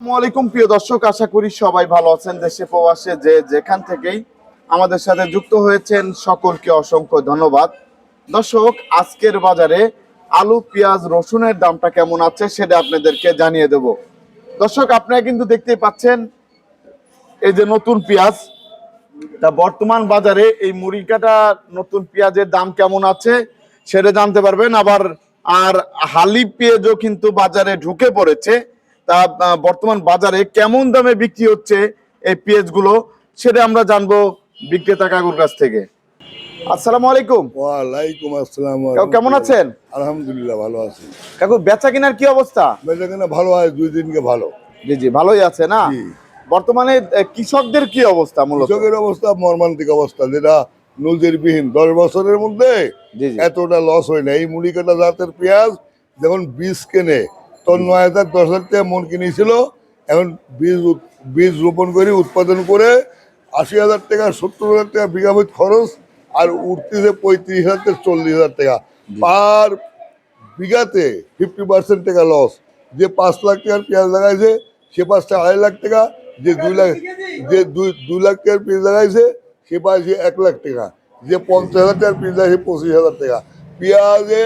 আসসালামু আলাইকুম প্রিয় দর্শক, আশা করি সবাই ভালো আছেন দেশে প্রবাসে। যে যেখান থেকেই আমাদের সাথে যুক্ত হয়েছেন, সকলকে অসংখ্য ধন্যবাদ। দর্শক, আজকের বাজারে আলু, পেঁয়াজ, রসুনের দামটা কেমন আছে সেটা আপনাদেরকে জানিয়ে দেব। দর্শক, আপনারা কিন্তু দেখতেই পাচ্ছেন, এই যে নতুন পেঁয়াজ, তা বর্তমান বাজারে এই মুড়ি কাটা নতুন পেঁয়াজের দাম কেমন আছে সেটা জানতে পারবেন। আবার আর হালি পেঁয়াজও কিন্তু বাজারে ঢুকে পড়েছে। তা বর্তমান বাজারে কেমন দামে বিক্রি হচ্ছে এই পেঁয়াজগুলো সেটা আমরা জানব বিক্রেতা কাকুর কাছ থেকে। আসসালামু আলাইকুম। ওয়ালাইকুম আসসালাম। কেমন আছেন? আলহামদুলিল্লাহ ভালো আছি। কাকু বেচা কেনার কি অবস্থা? বেচাকেনা ভালো হয় দুই দিনকে ভালো। জি জি ভালোই আছে না? বর্তমানে কৃষকদের কি অবস্থা মূলত? কৃষকের অবস্থা মর্মান্তিক অবস্থা। যেটা নজিরবিহীন দশ বছরের মধ্যে এতটা লস হয় না এই মুড়ি কাটা জাতের পেঁয়াজ যখন বীজ কেনে তখন নয় হাজার দশ হাজার টাকা মন কিনেছিল। এখন বীজ বীজ রোপণ করে উৎপাদন করে আশি হাজার টাকা সত্তর হাজার টাকা বিঘাপতি খরচ আর উঠতেছে পঁয়ত্রিশ হাজার থেকে চল্লিশ হাজার টাকা। পার বিঘাতে ফিফটি পার্সেন্ট টাকা লস যে পাঁচ লাখ টাকার পেঁয়াজ লাগাইছে সে পাঁচটা আড়াই লাখ টাকা। যে দুই লাখ যে দুই দুই লাখ টাকার পেঁয়াজ লাগাইছে সে পাইছে এক লাখ টাকা। যে পঞ্চাশ হাজার টাকার পেঁয়াজ লাগাইছে পঁচিশ হাজার টাকা। পেঁয়াজে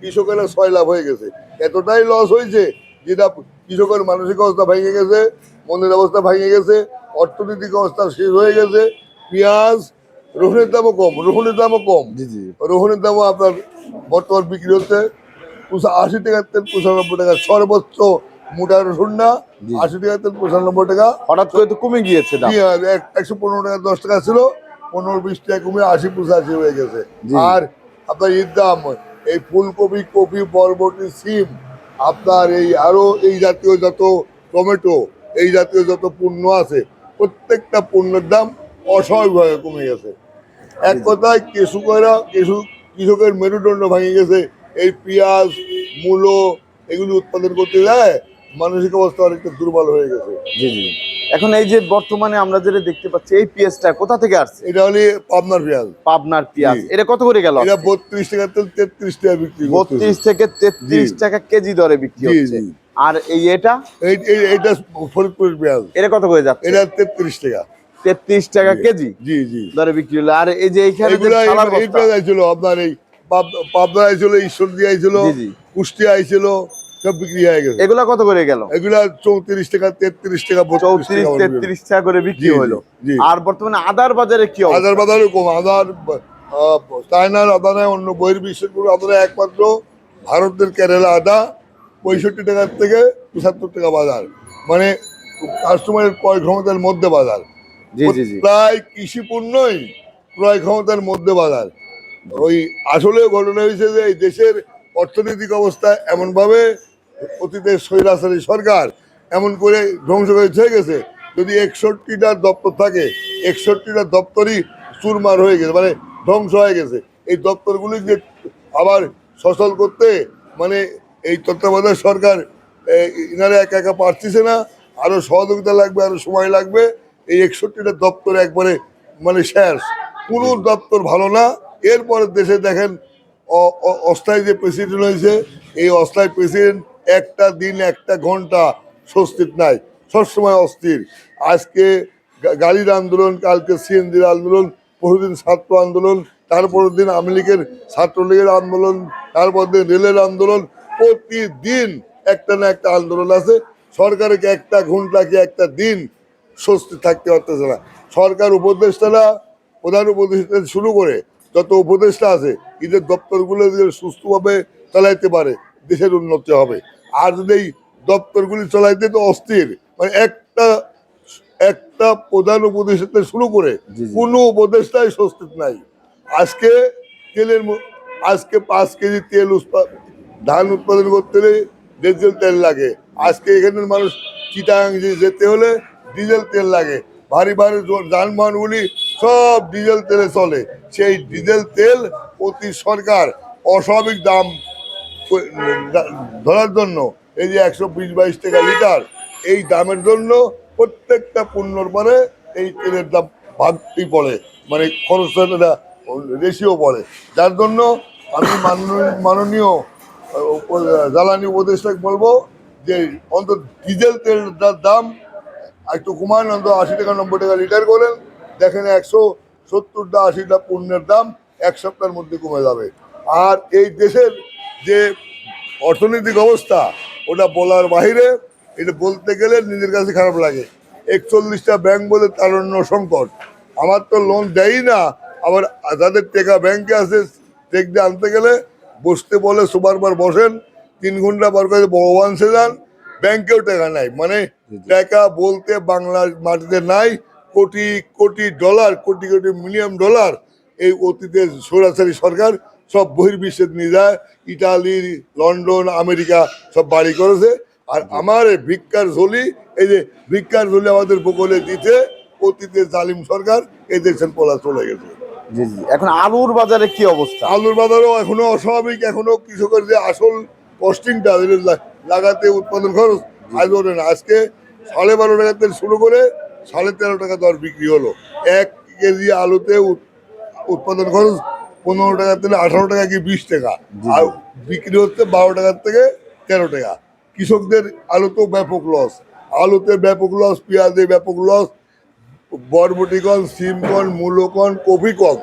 কৃষকেরা ছয় লাভ হয়ে গেছে। এতটাই লস হয়েছে যেটা কৃষকের মানসিক অবস্থা ভেঙে গেছে মনের অবস্থা ভেঙে গেছে অর্থনৈতিক অবস্থা শেষ হয়ে গেছে পেঁয়াজ রসুনের দামও কম রসুনের দামও কম। জি জি। রোহনের দামও আপনার বর্তমান বিক্রি হচ্ছে আশি টাকার তেল পঁচানব্বই টাকা সর্বোচ্চ মোটা রসুন না আশি টাকার তেল পঁচানব্বই টাকা। হঠাৎ করে তো কমে গিয়েছে এক- একশো পনেরো টাকা দশ টাকা ছিল পনেরো বিশ টাকা কমে আশি পঁচাশি হয়ে গেছে। আর আপনার ঈদ দাম এই ফুলকপি, কপি, বরবটি, সিম, আপনার এই আরও এই জাতীয় যত টমেটো, এই জাতীয় যত পণ্য আছে, প্রত্যেকটা পণ্যের দাম অস্বাভাবিকভাবে কমে গেছে। এক কথায় কৃষকেরা কৃষক কৃষকের মেরুদণ্ড ভেঙে গেছে। এই পেঁয়াজ, মূলো, এগুলি উৎপাদন করতে যায় মানসিক অবস্থা অনেকটা দুর্বল হয়ে গেছে। জি জি। এখন এই যে বর্তমানে আমরা যেটা দেখতে পাচ্ছি এই পেঁয়াজটা কোথা থেকে আসছে? এটা হলে পাবনার পেঁয়াজ। পাবনার পেঁয়াজ। এটা কত করে গেল? এটা বত্রিশ টাকা তেত্রিশ টাকা বিক্রি। বত্রিশ থেকে তেত্রিশ। টাকা কেজি দরে বিক্রি হচ্ছে। আর এই এটা? এইটা ফরিদপুরের পেঁয়াজ। এটা কত করে যাচ্ছে? এটা তেত্রিশ টাকা। তেত্রিশ টাকা কেজি জি জি। দরে বিক্রি হলো। আর এই যে এইখানে এই- পেঁয়াজ আইছিল আপনার এই পাব- পাবনা আইছিল ঈশ্বরদী আইছিল। কুষ্টিয়া আইছিল সব বিক্রি হয়ে গেছে। এগুলা কত করে গেল? এগুলা চৌত্রিশ টাকা তেত্রিশ টাকা চৌত্রিশ তেত্রিশ টাকা করে বিক্রি হলো। আর বর্তমানে আদার বাজারে কি আদার বাজারও কম। আদার চায়নার আদা নয় অন্য বহির্বিশ্বের কোনো আদা একমাত্র ভারতের কেরালা আদা পঁয়ষট্টি টাকার থেকে পঁচাত্তর টাকা বাজার। মানে কাস্টমারের ক্রয় ক্ষমতার মধ্যে বাজার। প্রায় কৃষি পণ্যই ক্রয় ক্ষমতার মধ্যে বাজার। ওই আসলে ঘটনা হয়েছে যে এই দেশের অর্থনৈতিক অবস্থা এমনভাবে অতীতের স্বৈরাচারী সরকার এমন করে ধ্বংস হয়ে গেছে। যদি একষট্টিটা দপ্তর থাকে, একষট্টিটা দপ্তরই চুরমার হয়ে গেছে মানে ধ্বংস হয়ে গেছে। এই দপ্তরগুলি যে আবার সচল করতে মানে এই তত্ত্বাবধায়ক সরকার ইনারা একা একা পারতেছে না আরও সহযোগিতা লাগবে আরও সময় লাগবে, এই একষট্টিটা দপ্তর একবারে মানে শেষ। কোনো দপ্তর ভালো না। এরপরে দেশে দেখেন অস্থায়ী যে প্রেসিডেন্ট হয়েছে এই অস্থায়ী প্রেসিডেন্ট একটা দিন, একটা ঘণ্টা স্বস্তির নাই, সবসময় অস্থির। আজকে গাড়ির আন্দোলন, কালকে সিএনজির আন্দোলন পরশুদিন ছাত্র আন্দোলন, তারপরের দিন আওয়ামী লীগের ছাত্রলীগের আন্দোলন তারপর দিন রেলের আন্দোলন, প্রতিদিন একটা না একটা আন্দোলন আছে। সরকারকে একটা ঘণ্টা কি একটা দিন স্বস্তি থাকতে পারতেছে না। সরকার উপদেষ্টারা, প্রধান উপদেষ্টা শুরু করে, যত উপদেষ্টা আছে, ঈদের দপ্তরগুলো সুস্থভাবে চালাইতে পারে দেশের উন্নতি হবে। আর যদি এই দপ্তরগুলি চালাইতে তো অস্থির মানে একটা একটা প্রধান উপদেষ্টা শুরু করে। কোনো উপদেষ্টাই স্বস্তি নাই। আজকে তেলের আজকে পাঁচ কেজি তেল ধান উৎপাদন করতে হলে ডিজেল তেল লাগে। আজকে এখানের মানুষ চিটাং যেতে হলে ডিজেল তেল লাগে। ভারী ভারী যানবাহনগুলি সব ডিজেল তেলে চলে। সেই ডিজেল তেল প্রতি সরকার অস্বাভাবিক দাম ধরার জন্য, এই যে একশো বিশ বাইশ টাকা লিটার, এই দামের জন্য প্রত্যেকটা পণ্যর পরে এই তেলের দাম ভাগতেই পড়ে মানে খরচটা রেশিও পড়ে। যার জন্য আমি মাননীয় জ্বালানি উপদেষ্টাকে বলব যে অন্তত ডিজেল তেলটার দাম একটু কমান অন্তত আশি টাকা, নব্বই টাকা লিটার করেন। দেখেন একশো সত্তরটা আশিটা পণ্যের দাম এক সপ্তাহের মধ্যে কমে যাবে। আর এই দেশের যে অর্থনৈতিক অবস্থা ওটা বলার বাইরে এটা বলতে গেলে নিজের কাছে খারাপ লাগে। একচল্লিশটা ব্যাংক বলে তারণ্য সংকট। আমার তো লোন দেয়ই না। আবার যাদের টাকা ব্যাংকে আছে চেক দিয়ে আনতে গেলে বসতে বলে সুপারবার বসেন তিন ঘণ্টা পর করে ভগবান সে যান ব্যাংকেও টাকা নাই। মানে টাকা বলতে বাংলার মাটিতে নাই crore crore dollar crore crore million dollar এই অতীতের সরাসরি সরকার সব বহির্বিশ্বে নিয়ে যায় ইটালি লন্ডন আমেরিকা সব বাড়ি করেছে। আর আমার এই ভিক্ষার ঝোলি এই যে ভিক্ষার ঝোলি আমাদের বগলে দিতে অতীতের জালিম সরকার এই দেশের পলা চলে গেছে। জি জি। এখন আলুর বাজারে কি অবস্থা? আলুর বাজারও এখনও অস্বাভাবিক এখনও কৃষকের যে আসল কস্টিংটা লাগাতে উৎপাদন খরচ আজ ওঠে না। আজকে সাড়ে বারো টাকা থেকে শুরু করে সাড়ে তেরো টাকা দর বিক্রি হলো। এক কেজি আলুতে উৎ- উৎপাদন খরচ পনেরো টাকা থেকে আঠারো টাকা কি বিশ টাকা? আর বিক্রি হচ্ছে বারো টাকার থেকে তেরো টাকা। কৃষকদের আলুতেও ব্যাপক লস আলুতে ব্যাপক লস পেঁয়াজে ব্যাপক লস বরবটিকন সিমকন মূলকন কফিকন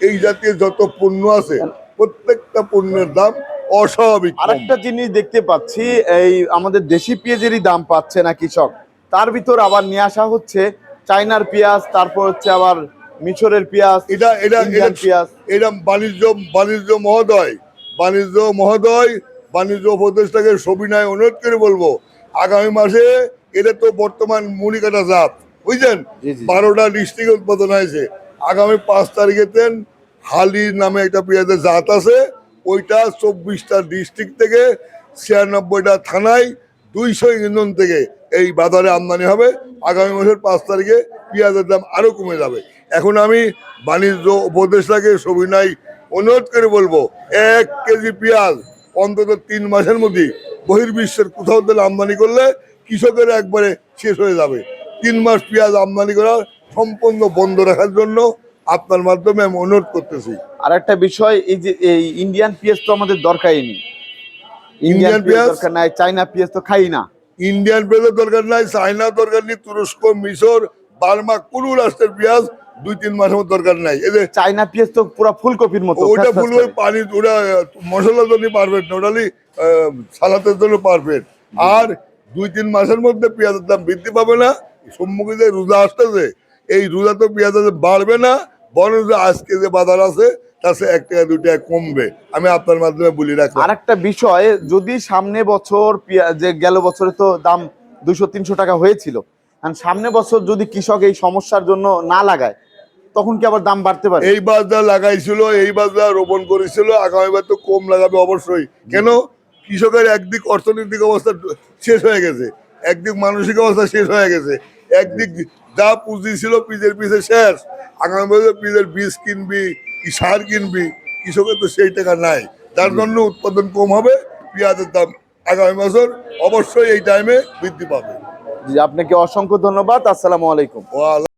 এই জাতীয় যত পণ্য আছে প্রত্যেকটা পণ্যের দাম অস্বাভাবিক। আরেকটা জিনিস দেখতে পাচ্ছি এই আমাদের দেশি পেঁয়াজেরই দাম পাচ্ছে না কৃষক। তার ভিতর আবার নিয়ে আসা হচ্ছে চাইনার পেঁয়াজ তারপর হচ্ছে আবার মিশরের পেঁয়াজ এটা এটা এটা পেঁয়াজ এটা বাণিজ্য বাণিজ্য মহোদয় বাণিজ্য মহোদয় বাণিজ্য উপদেষ্টাকে সবিনয় অনুরোধ করে বলব আগামী মাসে এটা তো বর্তমান মুড়িকাটা জাত বুঝছেন। বারোটা ডিস্ট্রিক্ট উৎপাদন হয়েছে। আগামী পাঁচ তারিখেতে হালি নামে একটা পেঁয়াজের জাত আছে ওইটা চব্বিশটা ডিস্ট্রিক্ট থেকে ছিয়ানব্বইটা থানায় দুইশো ইঞ্জন থেকে এই বাজারে আমদানি হবে। আগামী মাসের পাঁচ তারিখে পেঁয়াজের দাম আরও কমে যাবে। এখন আমি বাণিজ্য উপদেষ্টাকে সবিনয় অনুরোধ করে বলব এক কেজি পেঁয়াজ অন্তত তিন মাসের মধ্যে বহির্বিশ্বের কোথাও থেকে আমদানি করলে কৃষকের একবারে শেষ হয়ে যাবে। তিন মাস পেঁয়াজ আমদানি করা সম্পূর্ণ বন্ধ রাখার জন্য আপনার মাধ্যমে আমি অনুরোধ করতেছি। আর একটা বিষয় এই যে এই ইন্ডিয়ান পেঁয়াজ তো আমাদের দরকারই নেই। ইন্ডিয়ান পেঁয়াজ? দরকার নাই চাইনা পেঁয়াজ তো খাই না। ইন্ডিয়ান পেঁয়াজের দরকার নাই চায়না দরকার নেই তুরস্ক মিশর বার্মা কোনো রাষ্ট্রের পেঁয়াজ দুই তিন মাসের মতো দরকার নাই। এই যে চাইনা পেঁয়াজ তো পুরো ফুলকপির মতো ওটা ফুল। পানি ওটা মশলার জন্য পারফেক্ট না ওটালি সালাতের জন্য পারফেক্ট আর দুই তিন মাসের মধ্যে পেঁয়াজের দাম বৃদ্ধি পাবে না। সম্মুখে যে রোজা আসতেছে এই রোজা তো পেঁয়াজের দাম বাড়বে না। বরং যে আজকে যে বাজার আছে সে এক টাকা দুই টাকা কমবে। আমি আপনার মাধ্যমে বলি রাখলাম। আরেকটা বিষয় যদি সামনে বছর যে গেল বছরে তো দাম দুশো তিনশো টাকা হয়েছিল আর সামনে বছর যদি কৃষক এই সমস্যার জন্য না লাগায় তখন কি আবার দাম বাড়তে পারে? এই বাজদা লাগাইছিল এই বাজদা রোপণ করেছিল আগামীবার তো কম লাগাবে অবশ্যই। কেন? কৃষকের একদিক অর্থনৈতিক অবস্থা শেষ হয়ে গেছে একদিক মানসিক অবস্থা শেষ হয়ে গেছে একদিক যা পুঁজি ছিল পিজের পিছে শেষ। আগামী বছর পিজের বীজ কিনবি কি সার কিনবি কৃষকের তো সেই টাকা নাই। তার জন্য উৎপাদন কম হবে পেঁয়াজের দাম আগামী বছর অবশ্যই এই টাইমে বৃদ্ধি পাবে। জি আপনাকে অসংখ্য ধন্যবাদ আসসালামু আলাইকুম